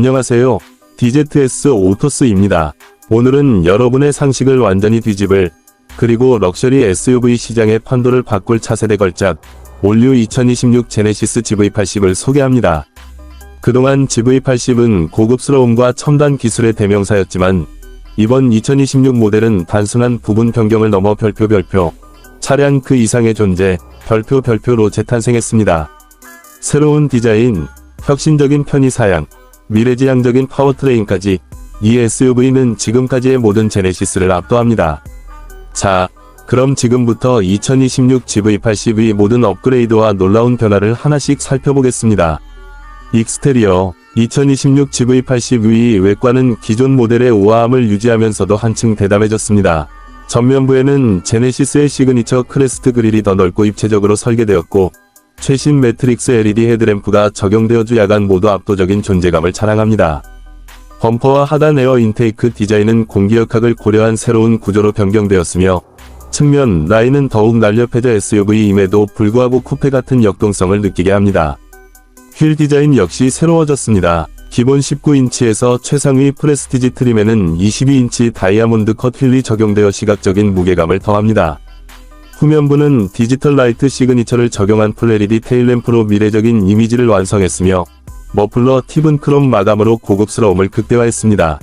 안녕하세요. DZS 오토스입니다. 오늘은 여러분의 상식을 완전히 뒤집을 그리고 럭셔리 SUV 시장의 판도를 바꿀 차세대 걸작 올류 2026 제네시스 GV80을 소개합니다. 그동안 GV80은 고급스러움과 첨단 기술의 대명사였지만 이번 2026 모델은 단순한 부분 변경을 넘어 별표 별표 차량 그 이상의 존재 별표 별표로 재탄생했습니다. 새로운 디자인, 혁신적인 편의 사양, 미래지향적인 파워트레인까지 이 SUV는 지금까지의 모든 제네시스를 압도합니다. 자, 그럼 지금부터 2026 GV80의 모든 업그레이드와 놀라운 변화를 하나씩 살펴보겠습니다. 익스테리어 2026 GV80의 외관은 기존 모델의 우아함을 유지하면서도 한층 대담해졌습니다. 전면부에는 제네시스의 시그니처 크레스트 그릴이 더 넓고 입체적으로 설계되었고 최신 매트릭스 LED 헤드램프가 적용되어 주 야간 모두 압도적인 존재감을 자랑합니다. 범퍼와 하단 에어 인테이크 디자인은 공기역학을 고려한 새로운 구조로 변경되었으며 측면 라인은 더욱 날렵해져 SUV임에도 불구하고 쿠페 같은 역동성을 느끼게 합니다. 휠 디자인 역시 새로워졌습니다. 기본 19인치에서 최상위 프레스티지 트림에는 22인치 다이아몬드 컷 휠이 적용되어 시각적인 무게감을 더합니다. 후면부는 디지털 라이트 시그니처를 적용한 플레리디 테일램프로 미래적인 이미지를 완성했으며 머플러 팁은 크롬 마감으로 고급스러움을 극대화했습니다.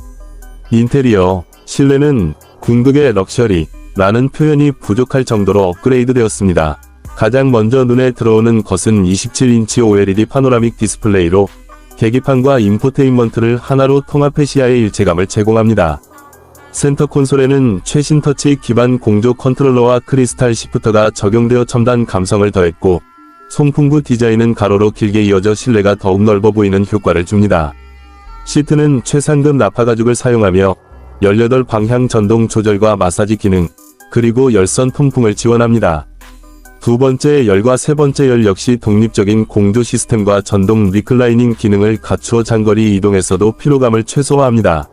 인테리어, 실내는 궁극의 럭셔리, 라는 표현이 부족할 정도로 업그레이드 되었습니다. 가장 먼저 눈에 들어오는 것은 27인치 OLED 파노라믹 디스플레이로 계기판과 인포테인먼트를 하나로 통합해 시야의 일체감을 제공합니다. 센터 콘솔에는 최신 터치 기반 공조 컨트롤러와 크리스탈 시프터가 적용되어 첨단 감성을 더했고 송풍구 디자인은 가로로 길게 이어져 실내가 더욱 넓어 보이는 효과를 줍니다. 시트는 최상급 나파 가죽을 사용하며 18 방향 전동 조절과 마사지 기능, 그리고 열선 통풍을 지원합니다. 두 번째 열과 세 번째 열 역시 독립적인 공조 시스템과 전동 리클라이닝 기능을 갖추어 장거리 이동에서도 피로감을 최소화합니다.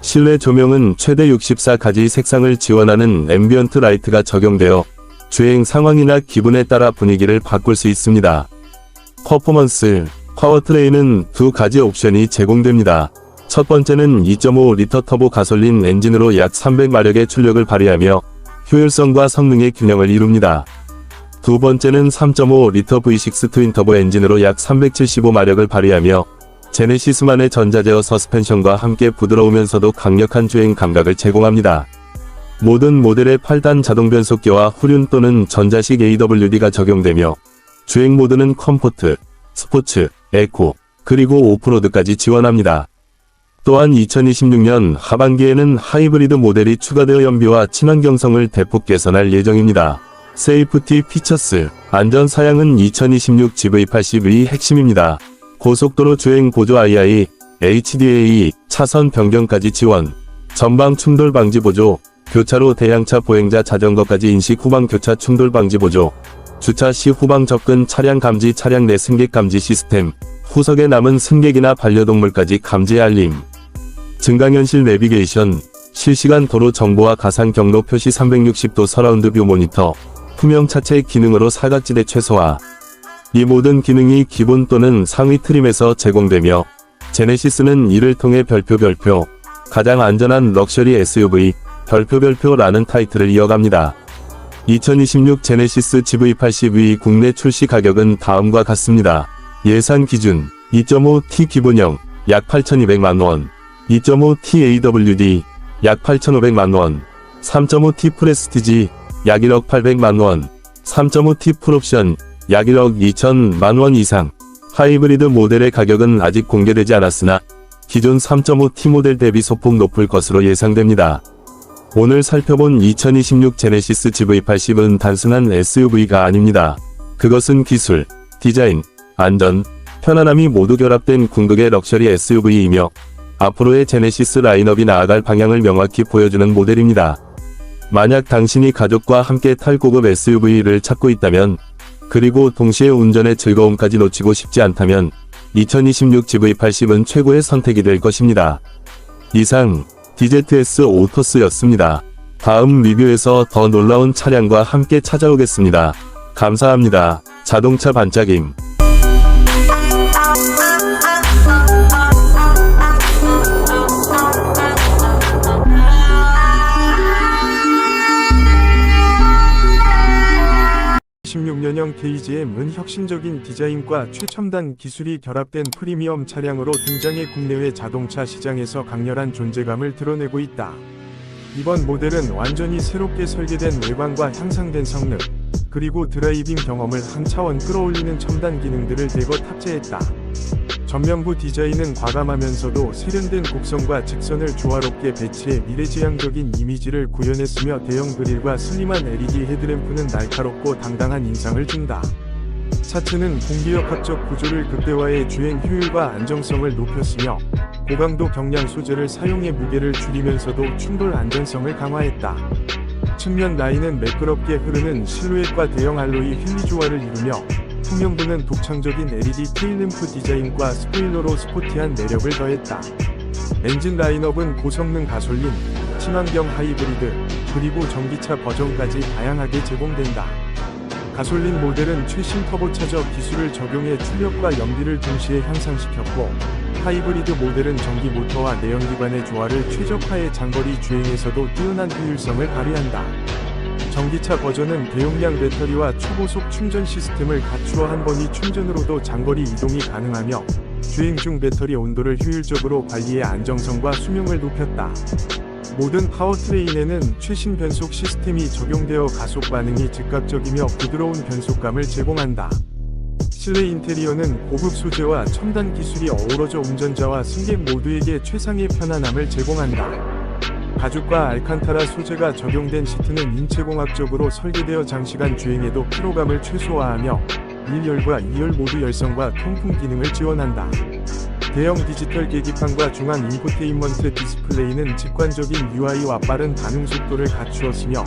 실내 조명은 최대 64가지 색상을 지원하는 앰비언트 라이트가 적용되어 주행 상황이나 기분에 따라 분위기를 바꿀 수 있습니다. 퍼포먼스, 파워트레인은 두 가지 옵션이 제공됩니다. 첫 번째는 2.5리터 터보 가솔린 엔진으로 약 300마력의 출력을 발휘하며 효율성과 성능의 균형을 이룹니다. 두 번째는 3.5리터 V6 트윈터보 엔진으로 약 375마력을 발휘하며 제네시스만의 전자제어 서스펜션과 함께 부드러우면서도 강력한 주행 감각을 제공합니다. 모든 모델의 8단 자동 변속기와 후륜 또는 전자식 AWD가 적용되며 주행 모드는 컴포트, 스포츠, 에코, 그리고 오프로드까지 지원합니다. 또한 2026년 하반기에는 하이브리드 모델이 추가되어 연비와 친환경성을 대폭 개선할 예정입니다. 세이프티 피처스, 안전 사양은 2026 GV80의 핵심입니다. 고속도로 주행 보조 II, HDA, 차선 변경까지 지원, 전방 충돌 방지 보조, 교차로 대양차 보행자 자전거까지 인식 후방 교차 충돌 방지 보조, 주차 시 후방 접근 차량 감지 차량 내 승객 감지 시스템, 후석에 남은 승객이나 반려동물까지 감지 알림, 증강현실 내비게이션, 실시간 도로 정보와 가상 경로 표시 360도 서라운드 뷰 모니터, 투명 차체 기능으로 사각지대 최소화. 이 모든 기능이 기본 또는 상위 트림에서 제공되며 제네시스는 이를 통해 별표 별표 가장 안전한 럭셔리 SUV 별표 별표라는 타이틀을 이어갑니다. 2026 제네시스 GV80의 국내 출시 가격은 다음과 같습니다. 예산 기준 2.5T 기본형 약 8,200만원 2.5T AWD 약 8,500만원 3.5T 프레스티지 약 1억 800만원 3.5T 풀옵션 약 1억 2천만 원 이상 하이브리드 모델의 가격은 아직 공개되지 않았으나 기존 3.5T 모델 대비 소폭 높을 것으로 예상됩니다. 오늘 살펴본 2026 제네시스 GV80은 단순한 SUV가 아닙니다. 그것은 기술, 디자인, 안전, 편안함이 모두 결합된 궁극의 럭셔리 SUV이며 앞으로의 제네시스 라인업이 나아갈 방향을 명확히 보여주는 모델입니다. 만약 당신이 가족과 함께 탈 고급 SUV를 찾고 있다면, 그리고 동시에 운전의 즐거움까지 놓치고 싶지 않다면, 2026 GV80은 최고의 선택이 될 것입니다. 이상, DZS 오토스였습니다. 다음 리뷰에서 더 놀라운 차량과 함께 찾아오겠습니다. 감사합니다. 자동차 반짝임. 2016년형 KGM은 혁신적인 디자인과 최첨단 기술이 결합된 프리미엄 차량으로 등장해 국내외 자동차 시장에서 강렬한 존재감을 드러내고 있다. 이번 모델은 완전히 새롭게 설계된 외관과 향상된 성능, 그리고 드라이빙 경험을 한 차원 끌어올리는 첨단 기능들을 대거 탑재했다. 전면부 디자인은 과감하면서도 세련된 곡선과 직선을 조화롭게 배치해 미래지향적인 이미지를 구현했으며 대형 그릴과 슬림한 LED 헤드램프는 날카롭고 당당한 인상을 준다. 차체는 공기역학적 구조를 극대화해 주행 효율과 안정성을 높였으며 고강도 경량 소재를 사용해 무게를 줄이면서도 충돌 안전성을 강화했다. 측면 라인은 매끄럽게 흐르는 실루엣과 대형 알로이 휠리 조화를 이루며 후면부는 독창적인 LED 테일램프 디자인과 스포일러로 스포티한 매력을 더했다. 엔진 라인업은 고성능 가솔린, 친환경 하이브리드, 그리고 전기차 버전까지 다양하게 제공된다. 가솔린 모델은 최신 터보차저 기술을 적용해 출력과 연비를 동시에 향상시켰고, 하이브리드 모델은 전기 모터와 내연기관의 조화를 최적화해 장거리 주행에서도 뛰어난 효율성을 발휘한다. 전기차 버전은 대용량 배터리와 초고속 충전 시스템을 갖추어 한 번이 충전으로도 장거리 이동이 가능하며 주행 중 배터리 온도를 효율적으로 관리해 안정성과 수명을 높였다. 모든 파워트레인에는 최신 변속 시스템이 적용되어 가속 반응이 즉각적이며 부드러운 변속감을 제공한다. 실내 인테리어는 고급 소재와 첨단 기술이 어우러져 운전자와 승객 모두에게 최상의 편안함을 제공한다. 가죽과 알칸타라 소재가 적용된 시트는 인체공학적으로 설계되어 장시간 주행에도 피로감을 최소화하며 1열과 2열 모두 열성과 통풍 기능을 지원한다. 대형 디지털 계기판과 중앙 인포테인먼트 디스플레이는 직관적인 UI와 빠른 반응 속도를 갖추었으며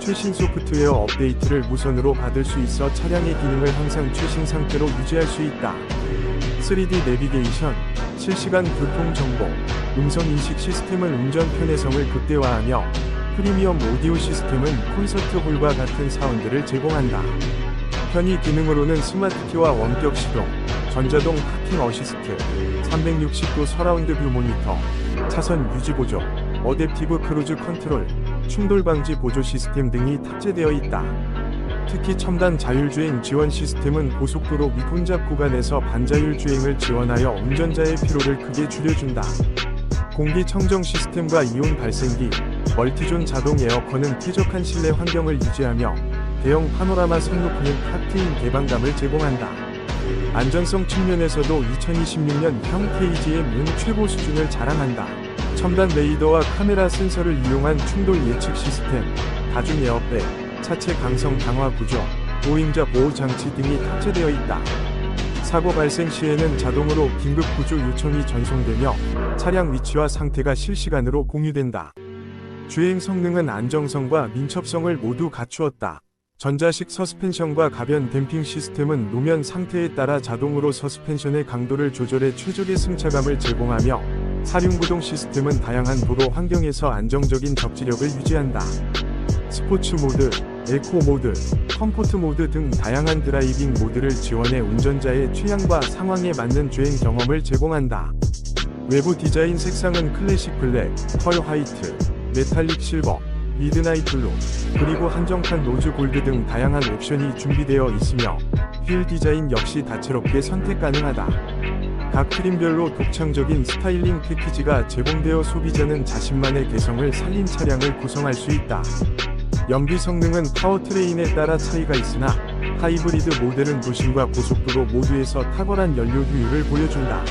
최신 소프트웨어 업데이트를 무선으로 받을 수 있어 차량의 기능을 항상 최신 상태로 유지할 수 있다. 3D 내비게이션, 실시간 교통 정보, 음성 인식 시스템은 운전 편의성을 극대화하며 프리미엄 오디오 시스템은 콘서트 홀과 같은 사운드를 제공한다. 편의 기능으로는 스마트키와 원격 시동, 전자동 파킹 어시스트, 360도 서라운드 뷰 모니터, 차선 유지 보조, 어댑티브 크루즈 컨트롤, 충돌 방지 보조 시스템 등이 탑재되어 있다. 특히 첨단 자율주행 지원 시스템은 고속도로 미분잡 구간에서 반자율 주행을 지원하여 운전자의 피로를 크게 줄여준다. 공기 청정 시스템과 이온 발생기, 멀티존 자동 에어컨은 쾌적한 실내 환경을 유지하며 대형 파노라마 선루프는 탁 트인 개방감을 제공한다. 안전성 측면에서도 2026년 형 KGM은 최고 수준을 자랑한다. 첨단 레이더와 카메라 센서를 이용한 충돌 예측 시스템, 다중 에어백, 차체 강성 강화 구조, 보행자 보호 장치 등이 탑재되어 있다. 사고 발생 시에는 자동으로 긴급 구조 요청이 전송되며 차량 위치와 상태가 실시간으로 공유된다. 주행 성능은 안정성과 민첩성을 모두 갖추었다. 전자식 서스펜션과 가변 댐핑 시스템은 노면 상태에 따라 자동으로 서스펜션의 강도를 조절해 최적의 승차감을 제공하며 사륜구동 시스템은 다양한 도로 환경에서 안정적인 적지력을 유지한다. 스포츠 모드, 에코 모드, 컴포트 모드 등 다양한 드라이빙 모드를 지원해 운전자의 취향과 상황에 맞는 주행 경험을 제공한다. 외부 디자인 색상은 클래식 블랙, 펄 화이트, 메탈릭 실버, 미드나잇 블루, 그리고 한정판 로즈 골드 등 다양한 옵션이 준비되어 있으며 휠 디자인 역시 다채롭게 선택 가능하다. 각 트림별로 독창적인 스타일링 패키지가 제공되어 소비자는 자신만의 개성을 살린 차량을 구성할 수 있다. 연비 성능은 파워트레인에 따라 차이가 있으나 하이브리드 모델은 도심과 고속도로 모두에서 탁월한 연료 효율을 보여준다.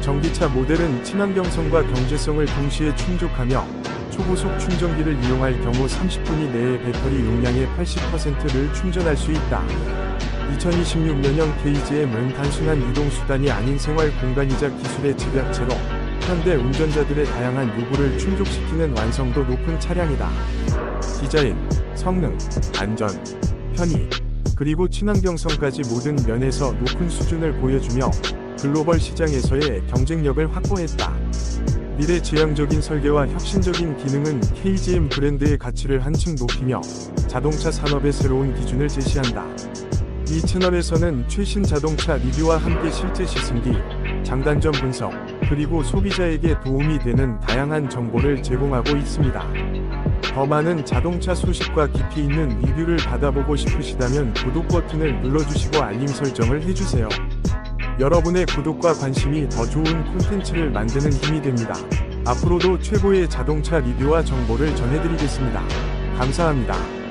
전기차 모델은 친환경성과 경제성을 동시에 충족하며 초고속 충전기를 이용할 경우 30분 이내에 배터리 용량의 80%를 충전할 수 있다. 2026년형 KGM은 단순한 이동수단이 아닌 생활 공간이자 기술의 집약체로 현대 운전자들의 다양한 요구를 충족시키는 완성도 높은 차량이다. 디자인, 성능, 안전, 편의, 그리고 친환경성까지 모든 면에서 높은 수준을 보여주며 글로벌 시장에서의 경쟁력을 확보했다. 미래지향적인 설계와 혁신적인 기능은 KGM 브랜드의 가치를 한층 높이며 자동차 산업의 새로운 기준을 제시한다. 이 채널에서는 최신 자동차 리뷰와 함께 실제 시승기, 장단점 분석, 그리고 소비자에게 도움이 되는 다양한 정보를 제공하고 있습니다. 더 많은 자동차 소식과 깊이 있는 리뷰를 받아보고 싶으시다면 구독 버튼을 눌러주시고 알림 설정을 해주세요. 여러분의 구독과 관심이 더 좋은 콘텐츠를 만드는 힘이 됩니다. 앞으로도 최고의 자동차 리뷰와 정보를 전해드리겠습니다. 감사합니다.